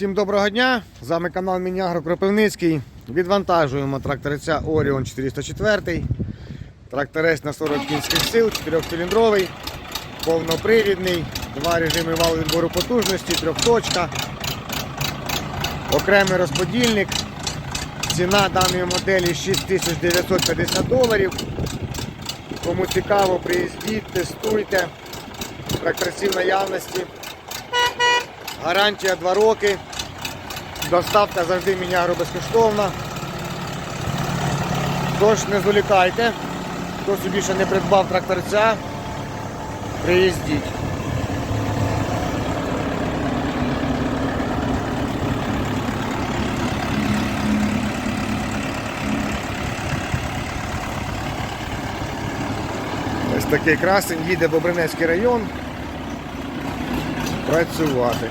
Всім доброго дня! З вами канал Мінягро Кропивницький. Відвантажуємо тракториця Orion 404. Тракторець на 40 кінських сил, 4-циліндровий, повнопривідний, два режими валу відбору потужності, трьохточка, окремий розподільник. Ціна даної моделі 6950 доларів. Кому цікаво, приїздіть, тестуйте. Тракторці наявності. Гарантія 2 роки. Доставка завжди мінягру безкоштовна. Тож не зволікайте. Хто собі ще не придбав тракторця, приїздіть. Ось такий красень їде в Обринецький район працювати.